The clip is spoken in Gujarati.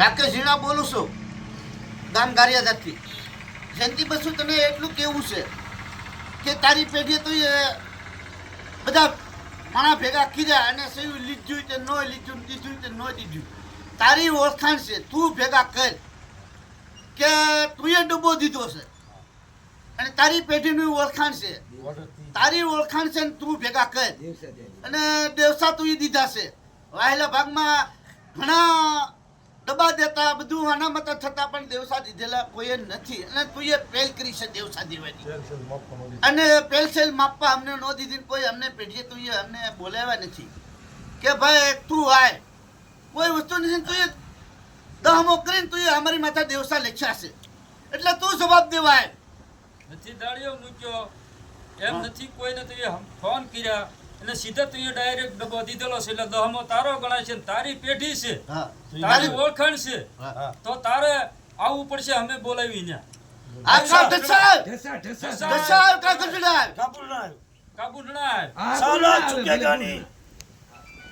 રાકેશ ઝીણા બોલું છું? ગામ ગારિયાદાથી જયંતિ બસુ તને એટલું કેવું છે કે તારી પેઢીએ તો એ બધા માણા ભેગા કર્યા અને સયું લીધું તે ન લીધું દીધું તે ન દીધું. તારી ઓળખાણ છે તું ભેગા કર કે તું એ ડૂબો દીધો છે. અને તારી પેઢીનું ઓળખાણ છે. તારી ઓળખાણ છે ને તું ભેગા કર. અને દેવસા તું દીધા છે. વાહેલા ભાગમાં ઘણા દબા દેતા બધું અનામત થતા પણ દેવસા દીધેલા કોઈ નથી. અને તું એ પહેલ કરી છે દેવસા દેવાની અને પહેલ સેલ માપવા અમને ન દીધી કોઈ અમને પેઢીએ તુંએ અમને બોલાવ્યા નથી. કે ભાઈ તું આય. કોઈ વસ્તુ નથી તુંએ એ દહમો કરીને તુંએ અમારી માથા દેવસા લખ્યા છે. એટલે તું જવાબ દેવા આય નથી દાડિયો મૂક્યો. એમ નથી કોઈને તુંએ ફોન કર્યા. એટલે સીધા તું એ ડાયરેક્ટ ડબ્બો દીધેલો છે એટલે દહમો તારો ગણાય છે ને તારી પેઢી છે. તારી ઓળખાણ છે. તો તારે આવવું પડશે અમે બોલાવી ને કાબુલ ઢસા ઢસા ઢસા ઢસા. ઢસા કા કચડા કાબુ ના સાલા બોલાવે, નહીં.